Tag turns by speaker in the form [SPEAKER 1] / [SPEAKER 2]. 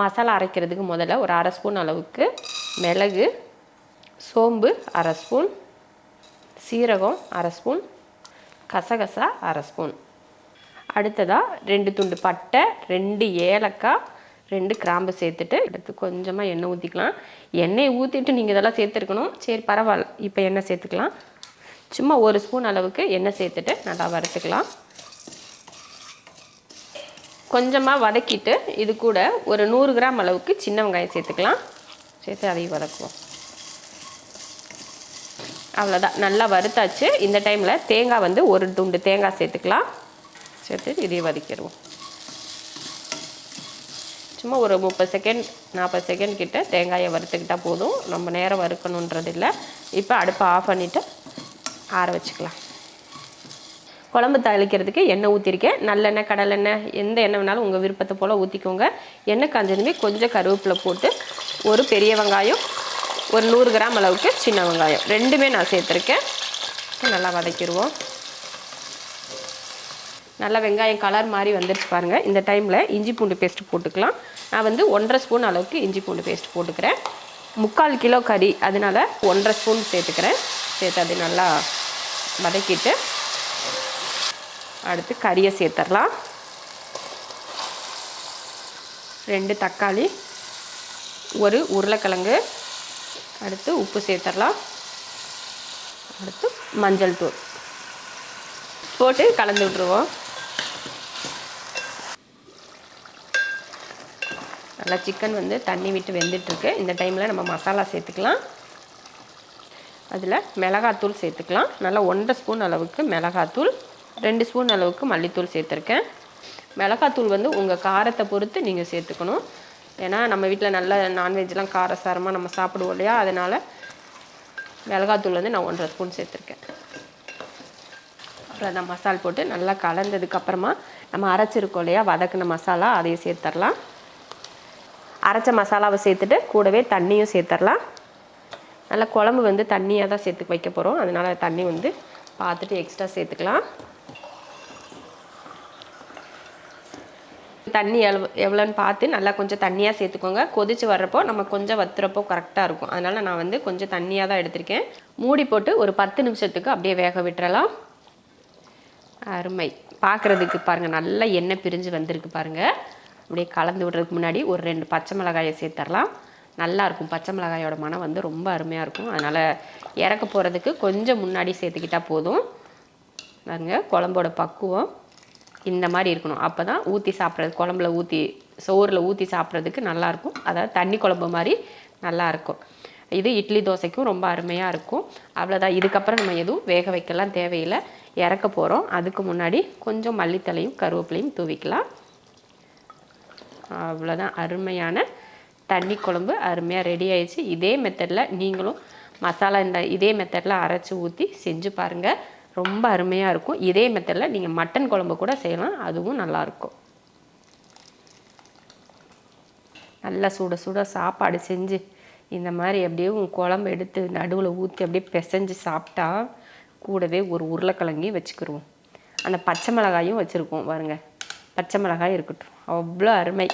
[SPEAKER 1] மசாலா அரைக்கிறதுக்கு முதல்ல ஒரு அரை ஸ்பூன் அளவுக்கு மிளகு சோம்பு அரை ஸ்பூன் சீரகம் அரை ஸ்பூன் கசகசா அரை ஸ்பூன். அடுத்ததாக ரெண்டு துண்டு பட்டை ரெண்டு ஏலக்காய் ரெண்டு கிராம்பு சேர்த்துட்டு எடுத்து கொஞ்சமாக எண்ணெய் ஊற்றிக்கலாம் எண்ணெயை ஊற்றிட்டு நீங்கள் இதெல்லாம் சேர்த்துருக்கணும். சரி பரவாயில்ல. இப்போ எண்ணெய் சேர்த்துக்கலாம். சும்மா ஒரு ஸ்பூன் அளவுக்கு எண்ணெய் சேர்த்துட்டு நல்லா வறுத்துக்கலாம். கொஞ்சமாக வதக்கிட்டு இது கூட ஒரு நூறு கிராம் அளவுக்கு சின்ன வெங்காயம் சேர்த்துக்கலாம். சேர்த்து அதையும் வதக்குவோம். அவ்வளோதான் நல்லா வறுத்தாச்சு. இந்த டைமில் தேங்காய் வந்து ஒரு துண்டு தேங்காய் சேர்த்துக்கலாம். சேர்த்து இதையும் வதக்கிடுவோம். சும்மா ஒரு முப்பது செகண்ட் நாற்பது செகண்ட் கிட்ட தேங்காயை வறுத்துக்கிட்டால் போதும். ரொம்ப நேரம் வறுக்கணுன்றது இல்லை இப்போ அடுப்பை ஆஃப் பண்ணிவிட்டு ஆற வச்சுக்கலாம். குழம்பு தாளிக்கிறதுக்கு எண்ணெய் ஊற்றிருக்கேன் நல்லெண்ணெய் கடலெண்ணெய் எந்த எண்ணெய் வேணாலும் உங்கள் விருப்பத்தை போல் ஊற்றிக்கோங்க எண்ணெய் காஞ்சதுமே கொஞ்சம் கருவேப்பிலை போட்டு ஒரு பெரிய வெங்காயம் ஒரு நூறு கிராம் அளவுக்கு சின்ன வெங்காயம். ரெண்டுமே நான் சேர்த்துருக்கேன். நல்லா வதக்கிடுவோம் நல்லா வெங்காயம் கலர் மாதிரி வந்துருச்சு பாருங்கள் இந்த டைமில் இஞ்சி பூண்டு பேஸ்ட் போட்டுக்கலாம். நான் வந்து ஒன்றரை ஸ்பூன் அளவுக்கு இஞ்சி பூண்டு பேஸ்ட் போட்டுக்கிறேன். முக்கால் கிலோ கறி அதனால் ஒன்றரை ஸ்பூன் சேர்த்துக்கிறேன். சேர்த்து அது நல்லா வதக்கிட்டு அடுத்து கறியை சேர்த்துடலாம் ரெண்டு தக்காளி ஒரு உருளைக்கிழங்கு அடுத்து உப்பு சேர்த்துடலாம் அடுத்து மஞ்சள் தூள். போட்டு கலந்து விட்ருவோம் நல்லா சிக்கன் வந்து தண்ணி விட்டு வெந்துட்டுருக்கு. இந்த டைமில் நம்ம மசாலா சேர்த்துக்கலாம். அதில் மிளகாத்தூள் சேர்த்துக்கலாம். நல்லா ஒன்றரை ஸ்பூன் அளவுக்கு மிளகாத்தூள். ரெண்டு ஸ்பூன் அளவுக்கு மல்லித்தூள் சேர்த்துருக்கேன். மிளகாத்தூள் வந்து உங்கள் காரத்தை பொறுத்து நீங்கள் சேர்த்துக்கணும். ஏன்னா நம்ம வீட்டில் நல்ல நான்வெஜ்லாம் காரசாரமாக நம்ம சாப்பிடுவோம் இல்லையா? அதனால் மிளகாத்தூள் வந்து நான் ஒன்றரை ஸ்பூன் சேர்த்துருக்கேன். அப்புறம் அந்த மசால் போட்டு நல்லா கலந்ததுக்கப்புறமா நம்ம அரைச்சிருக்கோம் இல்லையா? வதக்கின மசாலா அதையும் சேர்த்துடலாம் அரைச்ச மசாலாவை சேர்த்துட்டு கூடவே தண்ணியும் சேர்த்துடலாம் நல்லா குழம்பு வந்து தண்ணியாக தான் சேர்த்து வைக்க போகிறோம் அதனால் தண்ணி வந்து பார்த்துட்டு எக்ஸ்ட்ரா சேர்த்துக்கலாம். தண்ணி எவ்வளோ எவ்வளோன்னு பார்த்து நல்லா கொஞ்சம் தண்ணியாக சேர்த்துக்கோங்க. கொதிச்சு வர்றப்போ நம்ம கொஞ்சம் வத்துறப்போ கரெக்டாக இருக்கும். அதனால் நான் வந்து கொஞ்சம் தண்ணியாக தான் எடுத்திருக்கேன். மூடி போட்டு ஒரு பத்து நிமிஷத்துக்கு அப்படியே வேக விட்டுறலாம். அருமை. பார்க்குறதுக்கு பாருங்கள் நல்லா எண்ணெய் பிரிஞ்சு வந்திருக்கு பாருங்கள் அப்படியே கலந்து விடுறதுக்கு முன்னாடி ஒரு ரெண்டு பச்சை மிளகாயை சேர்த்துடலாம் நல்லாயிருக்கும் பச்சை மிளகாயோட மனம் வந்து ரொம்ப அருமையாக இருக்கும். அதனால் இறக்க போகிறதுக்கு கொஞ்சம் முன்னாடி சேர்த்துக்கிட்டால் போதும். பாருங்க குழம்போட பக்குவம். இந்த மாதிரி இருக்கணும். அப்போ தான் ஊற்றி சாப்பிட்றது குழம்புல ஊற்றி சோறில் ஊற்றி சாப்பிட்றதுக்கு நல்லாயிருக்கும் அதாவது தண்ணி குழம்பு மாதிரி நல்லாயிருக்கும் இது இட்லி தோசைக்கும் ரொம்ப அருமையாக இருக்கும். அவ்வளோதான் இதுக்கப்புறம் நம்ம எதுவும் வேக வைக்கலாம் தேவையில்லை. இறக்க போகிறோம் அதுக்கு முன்னாடி கொஞ்சம் மல்லித்தலையும் கருவேப்பிலையும் தூவிக்கலாம். அவ்வளோதான் அருமையான தண்ணி குழம்பு அருமையாக ரெடி ஆயிடுச்சு. இதே மெத்தடில் நீங்களும் மசாலா இந்த இதே மெத்தடில் அரைச்சி ஊற்றி செஞ்சு பாருங்கள் ரொம்ப அருமையாக இருக்கும். இதே மெத்தடில் நீங்கள் மட்டன் குழம்பு கூட செய்யலாம். அதுவும் நல்லாயிருக்கும் நல்லா சுட சுட சாப்பாடு செஞ்சு இந்த மாதிரி அப்படியே உன் குழம்பு எடுத்து நடுவில் ஊற்றி அப்படியே பிசைஞ்சு சாப்பிட்டா கூடவே ஒரு உருளைக்கிழங்கையும் வச்சுக்கிருவோம். அந்த பச்சை மிளகாயும் வச்சுருக்கோம் பாருங்க. பச்சை மிளகாய் இருக்கட்டும். அவ்வளோ அருமை.